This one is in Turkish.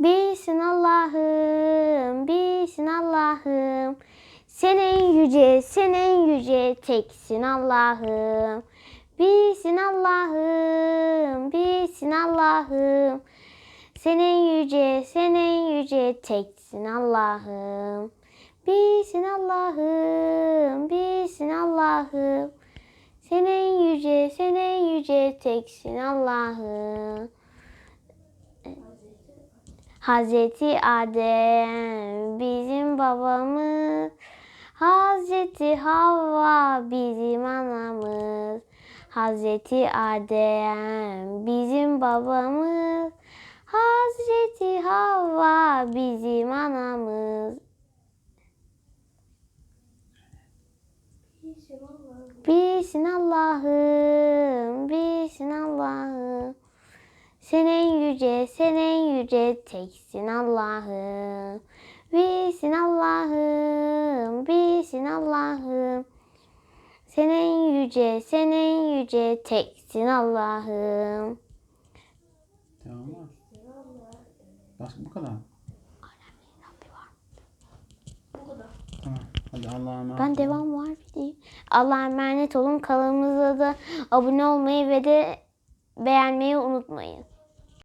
Bilsin Allah'ım, bilsin Allah'ım. Sen en yüce, sen en yüce teksin Allah'ım. Bilsin Allah'ım, bilsin Allah'ım. Sen en yüce, sen en yüce teksin Allah'ım. Bilsin Allah'ım, bilsin Allah'ım. Sen en yüce, sen en yüce teksin Allah'ım. Hazreti Adem bizim babamız. Hazreti Havva bizim anamız. Hazreti Adem bizim babamız. Hazreti Havva bizim anamız. Bilsin Allah'ım, bilsin Allah'ım. Sen en yüce, sen en yüce teksin Allah'ım. Bilsin Allah'ım, bilsin Allah'ım. Sen en yüce, sen en yüce teksin Allah'ım. Devam var. Bas bu kadar. Tamam. Hadi Allah'a emanet Ben devam var diyeyim. Allah'a emanet olun. Kanalımıza da abone olmayı ve de beğenmeyi unutmayın.